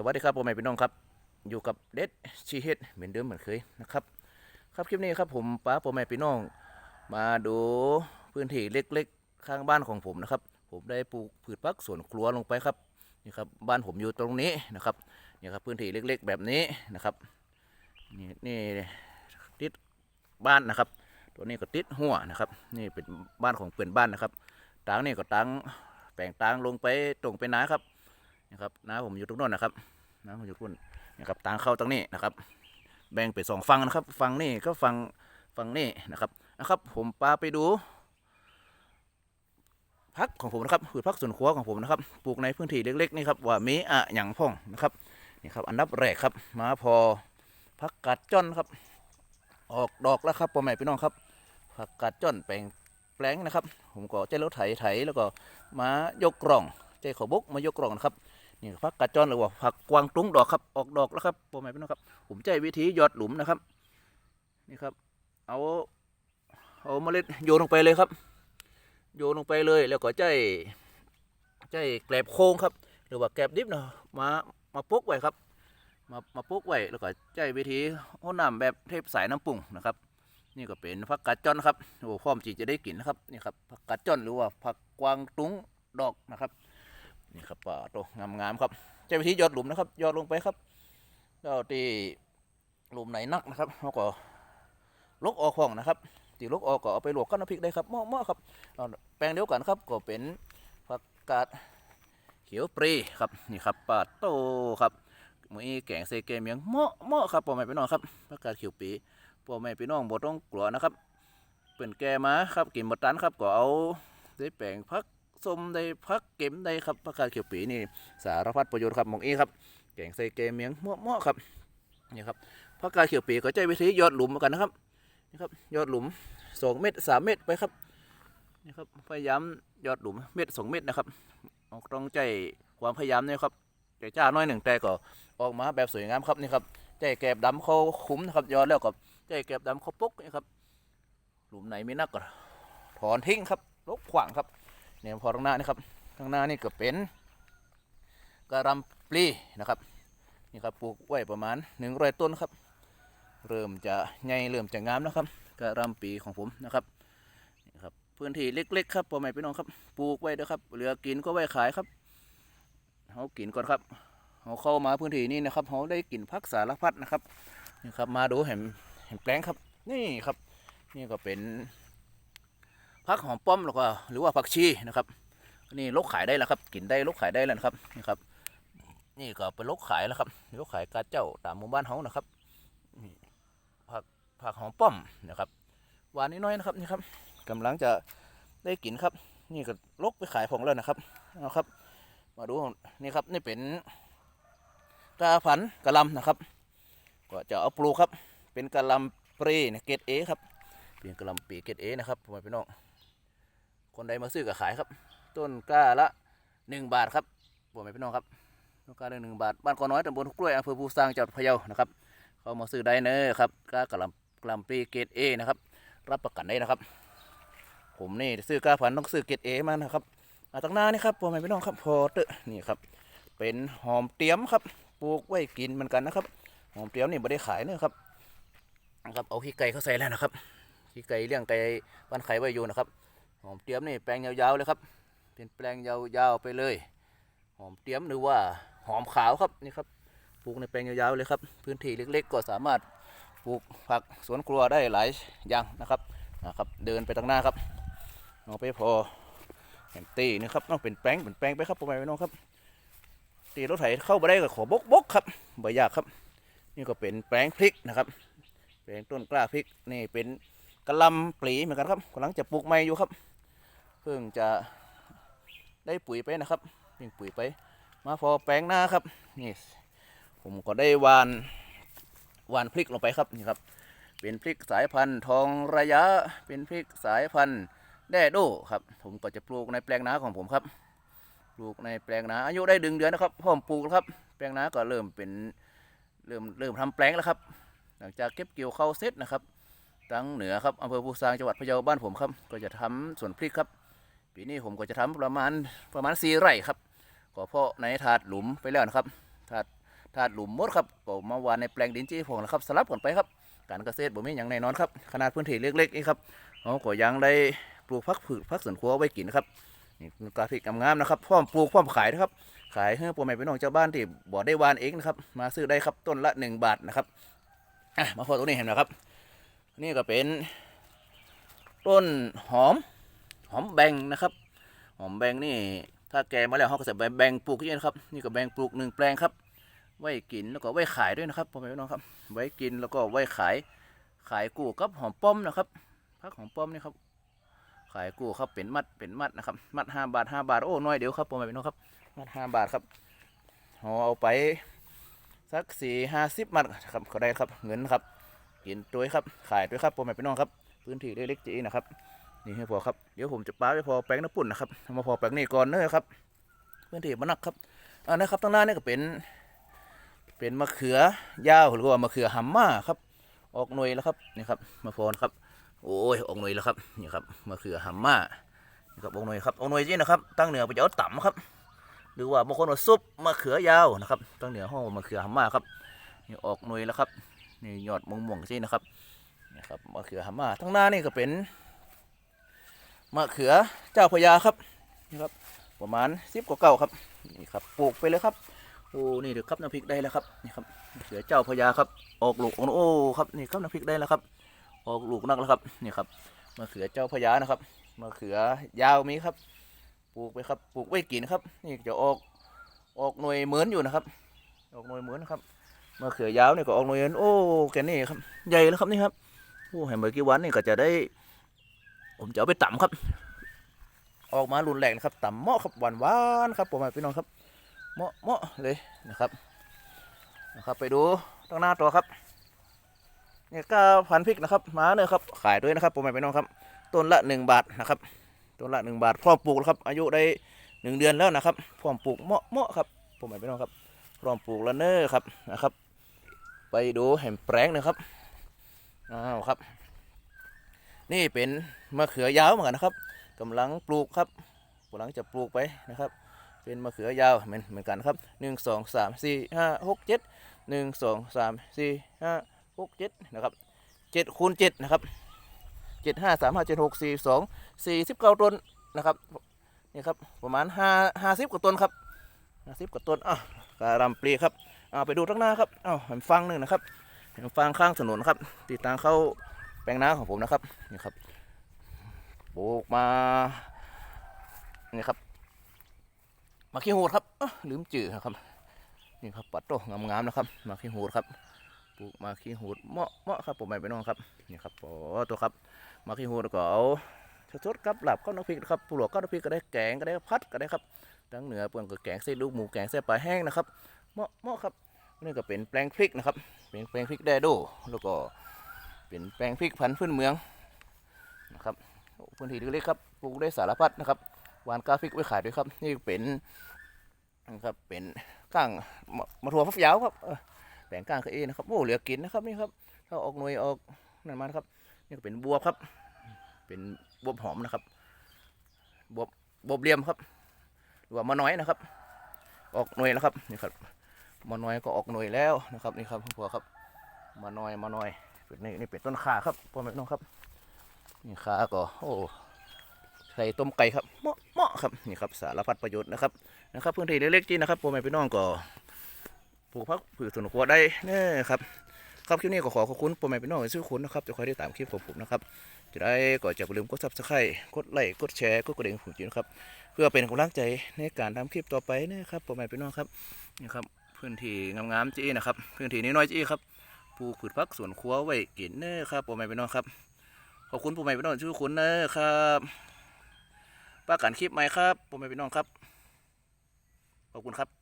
สวัสดีครับพ่อแม่พี่น้องครับ อยู่กับเด็ดชีเฮดเหมือนเดิมเหมือนเคยนะครับ ครับคลิปนี้ครับผมป้าพ่อแม่พี่น้อง มาดูพื้นที่เล็กๆ ข้างบ้านของผมนะครับ ผมได้ปลูกพืชผักสวนครัวลงไปครับนี่ครับบ้านผมอยู่ตรงนี้นะครับนี่ครับพื้นที่เล็ก ๆ แบบนี้นะครับนี่นี่ติดบ้านนะครับ ตัวนี้ก็ติดหัวนะครับ นี่เป็นบ้านของเปื่อนบ้านนะครับตางนี่ก็ตังแปลงตางลงไปตรงไปนาครับ นะครับน้าผมอยู่ตรงโน้นนะครับน้าผมอยู่ตรงนู้นนะครับตางเข้าตรงนี้นะครับ แบ่งเป็นสองฝั่งนะครับฝั่งนี่ก็ฝั่งฝั่งนี่นะครับนะครับ ผมปาไปดูพักของผมนะครับคือพักส่วนครัวของผมนะครับปลูกในพื้นที่เล็กๆนี่ครับว่ามีอะหยังพ่องนะครับนี่ครับอันดับแรกครับมาพอพักกาดจ้อนครับ ออกดอกแล้วครับพ่อแม่พี่น้องครับผักกาดจ้อนแปลงแปลงนะครับ ผมก็ใจรถไถไถแล้วก็มายกกล่องใจขอบกมายกกล่องนะครับ นี่ผักกาดจ้อนหรือว่าผักกวางตุ้งดอกครับออกดอกแล้วครับพ่อแม่พี่น้องครับ ผมใจวิธีหยอดหลุมนะครับ นี่ครับ เอาเอาเมล็ดโยนลงไปเลยครับ โยนลงไปเลยแล้วก็ใจใจแกลบโค้งครับ หรือว่าแกลบดิบเนาะมามาปุกไว้ครับ มามาปุกไว้แล้วก็ใจวิธีห้อน้ำแบบเทปสายน้ำปรุงนะครับ นี่ก็เป็นผักกาดจอนครับโอ้พร้อมที่จะได้กินนะครับนี่ครับผักกาดจอนหรือว่าผักกวางตุ้งดอกนะครับ นี่ครับป่าโตงามๆครับใจวิธียอดหลุมนะครับยอดลงไปครับแล้วที่หลุมไหนนักนะครับเขาก็ลกออกห้องนะครับตีลกออกก็เอาไปลวกกับน้ำพริกได้ครับเหมาะๆครับแปลงเดียวกันครับก็เป็นผักกาดเขียวปรีครับนี่ครับปาโตครับมีแกงเซเกมยังเหมาะเหมาะครับพ่อแม่พี่น้องครับผักกาดเขียวปรีพ่อแม่พี่น้องบ่ต้องกลัวนะครับเป็นแกมาครับกินหมดตันครับก็เอาได้แปลงพัก สมได้พักเก็มได้ครับผักกาดเขียวปีนี่สารพัดประโยชน์ครับมองอีครับแกงใส่เกมเมียงเหมาะๆครับนี่ครับผักกาดเขียวปีก็ใจวิธียอดหลุมเหมือนกันนะครับนี่ครับยอดหลุมสองเม็ดสามเม็ดไปครับนี่ครับพยายามยอดหลุมเม็ดสองเม็ดนะครับออกต้องใจความพยายามนี่ครับใจจ้าน้อยหนึ่งแต่ก็ออกมาแบบสวยงามครับนี่ครับใจแกบดำเขาคุ้มนะครับยอดแล้วก็ใจแกบดำเขาปุ๊กนี่ครับหลุมไหนไม่นักก็ถอนทิ้งครับลบขวางครับ เนี่ยพอข้างหน้านี่ครับข้างหน้านี่ก็เป็นกระหลำปลีนะครับนี่ครับปลูกไว้ประมาณหนึ่งร้อยต้นครับ เริ่มจะใหญ่เริ่มจะงามแล้วครับกระหลำปีของผมนะครับนี่ครับพื้นที่เล็กๆครับพ่อแม่พี่น้องครับปลูกไว้ด้อครับเหลือกินก็ไว้ขายครับเขากินก่อนครับเขาเข้ามาพื้นที่นี้นะครับเขาได้กินพักสารพัดนะครับนี่ครับมาดูเห็นเห็นแปลงครับนี่ครับ นี่ก็เป็น พักหอมป้อมแล้วก็หรือว่าผักชีนะครับ นี่ลกขายได้แล้วครับ กินได้ลกขายได้แล้วนะครับนี่ครับ นี่ก็เป็นลกขายแล้วครับลกขายกาเจ้าตามหมู่บ้านเฮานะครับผักผักหอมป้อมนะครับหวานน้อยๆนะครับนี่ครับกำลังจะได้กินครับ นี่ก็ลกไปขายของแล้วนะครับเอาครับ มาดูนี่ครับนี่เป็นกาผันกะลำนะครับ ก็จะเอาปลูกครับ เป็นกะลำปรีเนี่ยเกรดเอครับเป็นกะลำปีเกรดเอนะครับพ่อแม่พี่น้อง คนใดมาซื้อก็ขายครับ ต้นกล้าละหนึ่งบาทครับพ่อแม่พี่น้องครับต้องการหนึ่งบาทบ้านกอน้อยตำบลกล้วยอำเภอภูซางจังหวัดพะเยานะครับเขามาซื้อได้เนอะครับกล้ากระลำกระลำปีเกรดเอนะครับรับประกันได้นะครับ ผมนี่ซื้อกล้าพันต้องซื้อเกรดเอมานะครับอาตั้งหน้านี่ครับพ่อแม่พี่น้องครับพอเตอะนี่ครับเป็นหอมเตี้ยมครับปลูกไว้กินเหมือนกันนะครับหอมเตี้ยมนี่ไม่ได้ขายเนอะครับนะครับเอาขี้ไก่เข้าใส่แล้วนะครับขี้ไก่เลี้ยงไก่บ้านไข่ไว้อยู่นะครับ หอมเตี้ยมนี่แปลงยาวๆเลยครับ เป็นแปลงยาวๆไปเลย หอมเตี้ยมหรือว่าหอมขาวครับนี่ครับปลูกในแปลงยาวๆเลยครับ พื้นที่เล็กๆ ก็สามารถปลูกผักสวนครัวได้หลายอย่างนะครับนะครับเดินไปทางหน้าครับเอาไปพอเห็นตีนะครับต้องเป็นแปลงเป็นแปลงไปครับพ่อแม่พี่น้องครับตีรถไถเข้าไปได้ก็ขอบกบกครับใบยากครับ นี่ก็เป็นแปลงพริกนะครับ แปลงต้นกล้าพริกนี่เป็นกระลำปลีเหมือนกันครับกำลังจะปลูกใหม่อยู่ครับ พิ่งจะได้ปุ๋ยไปนะครับยิงปุ๋ยไป มาพอแปลงหน้าครับนี่ผมก็ได้วานวานพริกลงไปครับนี่ครับเป็นพริกสายพันธุ์ทองระยะเป็นพริกสายพันธุ์แด้โดครับ ผมก็จะปลูกในแปลงนาของผมครับ ปลูกในแปลงนาอายุได้ดึงเดือนนะครับพร้อมปลูกแล้วครับ แปลงนาก็เริ่มเป็นเริ่มเริ่มทำแปลงแล้วครับ หลังจากเก็บเกี่ยวข้าวเสร็จนะครับตั้งเหนือครับอำเภอภูซางจังหวัดพะเยาบ้านผมครับ ก็จะทำสวนพริกครับ ปีนี้ผมก็จะทำประมาณประมาณสี่ไร่ครับก็เพาะในถาดหลุมไปแล้วนะครับถาดธาตุหลุมมดครับก็มาวานในแปลงดินจี้ผงนะครับสลับกันไปครับ การเกษตรบ่มีอย่างแน่นอนครับขนาดพื้นที่เล็กๆนี่ครับเราก็ยังได้ปลูกพักผืชพักสวนครัวไว้กินนะครับนี่กราฟิกงามๆนะครับพร้อมปลูกพร้อมขายนะครับขายให้พ่อแม่พี่น้องชาวบ้านที่บ่ได้วานเองนะครับมาซื้อได้ครับต้นละ1บาทนะครับอะมาพอตรงนี้เห็นไหมครับ นี่ก็เป็นต้นหอม หอมแบงนะครับ หอมแบงนี่ ถ้าแกมาแล้วเขาก็จะแบงปลูกที่นี่นะครับ นี่ก็แบงปลูกหนึ่งแปลงครับ ไว้กินแล้วก็ไว้ขายด้วยนะครับพ่อแม่พี่น้องครับ ไว้กินแล้วก็ไว้ขาย ขายกู้กับหอมป้อมนะครับพักหอมป้อมนี่ครับ ขายกู้ครับเป็นมัดเป็นมัดนะครับ มัดห้าบาทห้าบาทโอ้น้อยเดียวครับพ่อแม่พี่น้องครับ มัดห้าบาทครับเอเอาไปสักสี่ห้าสิบมัดครับก็ได้ครับเงินครับกินตัวครับขายด้วยครับพ่อแม่พี่น้องครับ พื้นที่เล็กๆจีนะครับ นี่ให้พอครับเดี๋ยวผมจะป้าไปพอแปลงน้ำปุ่นนะครับมาพอแปลงนี่ก่อนเนอะครับเพื้นที่มันนักครับอ่านะครับตั้งหน้านี่ก็เป็น เป็นมะเขือยาวหรือว่ามะเขือหัมม่าครับ ออกหน่วยแล้วครับนี่ครับมาพรครับ โอ้ยออกหน่วยแล้วครับนี่ครับมะเขือหัมม่านี่ครับออกหน่วยครับออกหน่วยจริงนะครับ ตั้งเหนือไปจะเอาต่ำครับ หรือว่าบางคนว่าซุปมะเขือยาวนะครับ ตั้งเหนือห้องมะเขือหัมม่าครับนี่ออกหน่วยแล้วครับนี่ยอดม่วงๆจริงนะครับนี่ครับมะเขือหัมม่าทั้งหน้านี่ก็เป็น มะเขือเจ้าพระยาครับนี่ครับ ประมาณสิบกว่าเก้าครับนี่ครับปลูกไปเลยครับโอ้นี่เดี๋ยวครับน้ำพริกได้แล้วครับนี่ครับเสือเจ้าพญาครับ ออกลูกออโอ้ครับนี่ครับน้ำพริกได้แล้วครับ ออกลูกนักแล้วครับนี่ครับมะเขือเจ้าพญานะครับมะเขือยาวมีครับ ปลูกไปครับปลูกไว้กินครับ นี่จะออกออกหน่วยเหมือนอยู่นะครับ ออกหน่วยเหมือนนะครับมะเขือยาวนี่ก็ออกหน่วยเหมือนโอ้แกนี่ครับใหญ่แล้วครับนี่ครับโอ้เห็นเมื่อกี้วันนี่ก็จะได้ ผมจะเอาไปต่ำครับ ออกมารุนแรงนะครับต่ำเมาะครับหวานหวานครับผมพี่น้องครับเมาะเมาะเลยนะครับนะครับ ไปดูตั้งหน้าตัวครับเนี่ยก็พันพริกนะครับมาเนี่ยครับขายด้วยนะครับผมไปน้องครับ ต้นละหนึ่งบาทนะครับต้นละหนึ่งบาทพร้อมปลูกครับ อายุได้หนึ่งเดือนแล้วนะครับพร้อมปลูกเมาะเมาะครับผมไปน้องครับพร้อมปลูกแล้วเนอครับนะครับ ไปดูแหมแปลงนะครับอ้าวครับ นี่เป็นมะเขือยาวเหมือนกันนะครับกำลังปลูกครับกำลังจะปลูกไปนะครับ เป็นมะเขือยาวเหมือนเหมือนกันครับหนึ่งสองสามสี่ห้าหกเจ็ดหนึ่งสองสามสี่ห้าหกเจ็ดนะครับเจ็ดคูณเจ็ดนะครับเจ็ดห้าสามห้าเจ็ดหกสี่สองสี่สิบเก้าต้นนะครับนี่ครับประมาณห้าห้าสิบกว่าต้นครับห้าสิบกว่าต้นอะการำปลีครับเอาไปดูทั้างหน้าครับเอาเห็นฟังหนึ่งนะครับเห็นฟังข้างถนนครับติดตามเข้า ปลงนาของผมนะครับนี่ครับปลูกมานี่ครับมาขี้หูดครับลืมจื่อครับนี่ครับปัดโตงามๆนะครับ มาขี้หูดครับปลูกมาขี้หูดเหมาะเหมาะครับผมไม่ไปน้องครับนี่ครับโอ้ตัวครับ มาขี้หูดก็เอาสดๆครับหลับข้าวน้ำพริกนะครับปลวกข้าวน้ำพริกก็ได้แกงก็ได้พัดก็ได้ครับทั้งเหนือเปลือกก็แกงเส้นลูกหมูแกงเส้นปลาแห้งนะครับเหมาะเหมาะครับนี่ก็เป็นแปลงพริกนะครับเป็นแปลงพริกแดโดแล้วก็ เป็นแปลงพริกพันธุ์พื้นเมืองนะครับพื้นที่เล็กๆครับปลูกได้สารพัดนะครับหวานกาฟิกไว้ขายด้วยครับ นี่เป็นนะครับเป็นก้างมะมะถั่วฟักยาวครับแปลงก้างคือเอนะครับโอ้เหลือกินนะครับนี่ครับถ้าออกหน่วยออกนั่นมานครับ นี่ก็เป็นบัวครับ เป็นบัวหอมนะครับบัวบบวเหลี่ยมครับหรือว่ามะน้อยนะครับ ออกหน่วยแล้วครับนี่ครับมะน้อยก็ออกหน่วยแล้วนะครับนี่ครับพวกครับมะน้อยมะน้อย เป็นนี่นี่เป็นต้นขาครับพ่อแม่ปีน้องครับ นี่ขาก็โอ้ใส่ต้มไก่ครับเหมาะเหมาะครับนี่ครับสารพัดประโยชน์นะครับนะครับพื้นที่เล็กๆจีนะครับพ่อแม่พี่น้องก็ปลูกพักผืชสวนครัวได้เน่ครับครับคลิปนี้ก็ขอขอบคุณพ่อแม่พี่น้องที่ช่วยคุณนะครับจะคอยได้ตามคลิปของผมนะครับจะได้ก็จะอย่าลืมกดซับสไครต์กดไลค์กดแชร์กดกระดิ่งผมจีนะครับเพื่อเป็นกำลังใจในการทำคลิปต่อไปนะครับพ่อแม่พี่น้องครับนี่ครับพื้นที่งามๆจีนะครับพื้นที่น้อยๆจีครับ ปลูกผืชพักสวนครัวไว้กินเน่ครับพ่ใหม่ไปน้องครับ ขอบคุณพ่ใหม่ไปน้องที่ช่วยคุณนะครับป้ากันคลิปไหมครับผมเป็นน้องครับ ขอบคุณครับ